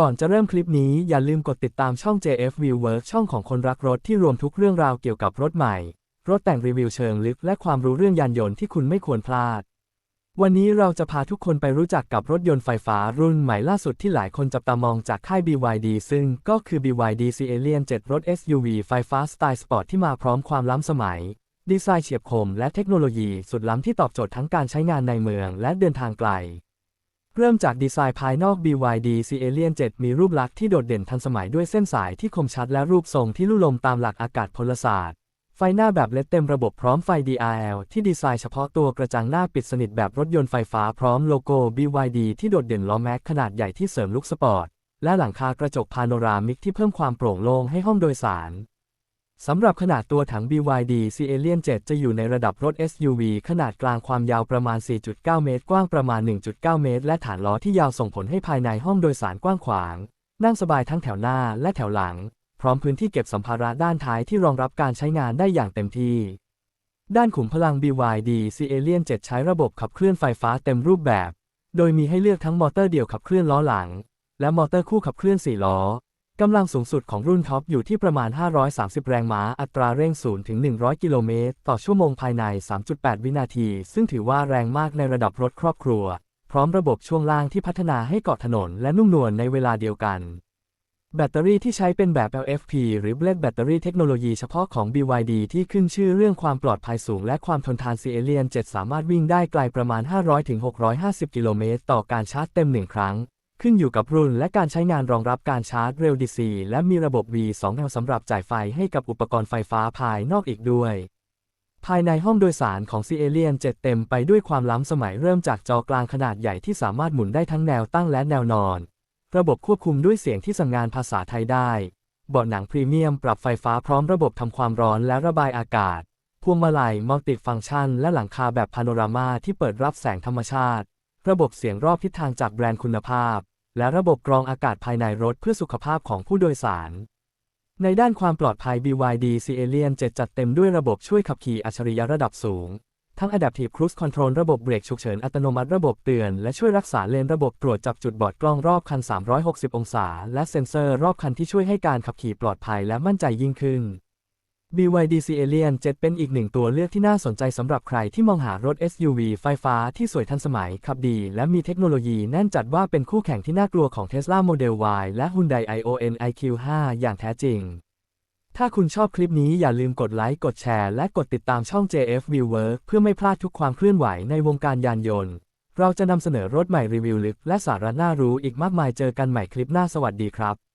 ก่อนจะเริ่มคลิปนี้อย่าลืมกดติดตามช่อง JF View Work ช่องของคนรักรถที่รวมทุกเรื่องราวเกี่ยวกับรถใหม่ รถแต่งรีวิวเชิงลึกและความรู้เรื่องยานยนต์ที่คุณไม่ควรพลาด วันนี้เราจะพาทุกคนไปรู้จักกับรถยนต์ไฟฟ้ารุ่นใหม่ล่าสุดที่หลายคนจับตามองจากค่าย BYD ซึ่งก็คือ BYD c a l i a n 7 รถ SUV ไฟฟ้าสไตล์สปอร์ตที่มาพร้อมความล้ำสมัย ดีไซน์เฉียบคม และเทคโนโลยีสุดล้ำที่ตอบโจทย์ทั้งการใช้งานในเมืองและเดินทางไกล เริ่มจากดีไซน์ภายนอก BYD c a l i a n 7 มีรูปลักษณ์ที่โดดเด่นทันสมัยด้วยเส้นสายที่คมชัดและรูปทรงที่ลู่ลมตามหลักอากาศพลศาสตร์ ไฟหน้าแบบเลดเต็มระบบพร้อมไฟ DRL ที่ดีไซน์เฉพาะตัวกระจังหน้าปิดสนิทแบบรถยนต์ไฟฟ้าพร้อมโลโก้ BYD ที่โดดเด่นล้อแม็กขนาดใหญ่ที่เสริมลุคสปอร์ต และหลังคากระจกพาโนรามิกที่เพิ่มความโปร่งโล่งให้ห้องโดยสาร สำหรับขนาดตัวถัง BYD c a l i a n 7 จะอยู่ในระดับรถ SUV ขนาดกลางความยาวประมาณ 4.9 เมตร กว้างประมาณ 1.9 เมตร และฐานล้อที่ยาวส่งผลให้ภายในห้องโดยสารกว้างขวาง นั่งสบายทั้งแถวหน้าและแถวหลัง พร้อมพื้นที่เก็บสัมภาระด้านท้ายที่รองรับการใช้งานได้อย่างเต็มที่ ด้านขุมพลัง BYD c a l i a n 7 ใช้ระบบขับเคลื่อนไฟฟ้าเต็มรูปแบบ โดยมีให้เลือกทั้งมอเตอร์เดี่ยวขับเคลื่อนล้อหลัง และมอเตอร์คู่ขับเคลื่อน4ล้อ กำลังสูงสุดของรุ่นท็อปอยู่ที่ประมาณ 530 แรงม้า อัตราเร่ง 0 ถึง 100 กิโลเมตร ต่อชั่วโมงภายใน 3.8 วินาที ซึ่งถือว่าแรงมากในระดับรถครอบครัว พร้อมระบบช่วงล่างที่พัฒนาให้เกาะถนนและนุ่มนวลในเวลาเดียวกัน แบตเตอรี่ที่ใช้เป็นแบบ LFP หรือ Blade แบตเตอรี่เทคโนโลยีเฉพาะของ BYD ที่ขึ้นชื่อเรื่องความปลอดภัยสูงและความทนทาน c a l i a n 7 สามารถวิ่งได้ไกลประมาณ 500-650 กิโลเมตร ต่อการชาร์จเต็มหนึ่งครั้ง ขึ้นอยู่กับรุ่นและการใช้งานรองรับการชาร์จเร็ว DC และมีระบบ V2L สำหรับจ่ายไฟให้กับอุปกรณ์ไฟฟ้าภายนอกอีกด้วย ภายในห้องโดยสารของ c a l i a n 7 เต็มไปด้วยความล้ำสมัยเริ่มจากจอกลางขนาดใหญ่ที่สามารถหมุนได้ทั้งแนวตั้งและแนวนอน ระบบควบคุมด้วยเสียงที่สั่งงานภาษาไทยได้เบาะหนังพรีเมียมปรับไฟฟ้าพร้อมระบบทำความร้อนและระบายอากาศ พวงมาลัยมัลติฟังก์ชัน และหลังคาแบบพาโนรามาที่เปิดรับแสงธรรมชาติ ระบบเสียงรอบทิศทางจากแบรนด์คุณภาพ และระบบกรองอากาศภายในรถเพื่อสุขภาพของผู้โดยสาร ในด้านความปลอดภัย BYD c a l i a n 7 จัดเต็มด้วยระบบช่วยขับขี่อัจฉริยะระดับสูง ทั้ง Adaptive Cruise Control ระบบเบรกฉุกเฉินอัตโนมัติระบบเตือน และช่วยรักษาเลนระบบตรวจจับจุดบอดกล้องรอบคัน 360 องศา และเซ็นเซอร์รอบคันที่ช่วยให้การขับขี่ปลอดภัยและมั่นใจยิ่งขึ้น BYD c a l i a n 7 เป็นอีกหนึ่งตัวเลือกที่น่าสนใจสำหรับใครที่มองหารถ SUV ไฟฟ้าที่สวยทันสมัย ขับดี และมีเทคโนโลยีแน่นจัดว่าเป็นคู่แข่งที่น่ากลัวของ Tesla Model Y และ Hyundai Ioniq iQ5 อย่างแท้จริง ถ้าคุณชอบคลิปนี้อย่าลืมกดไลค์ กดแชร์ และกดติดตามช่อง JF Viewer เพื่อไม่พลาดทุกความเคลื่อนไหวในวงการยานยนต์ เราจะนำเสนอรถใหม่รีวิวลึก และสาระน่ารู้อีกมากมายเจอกันใหม่คลิปหน้าสวัสดีครับ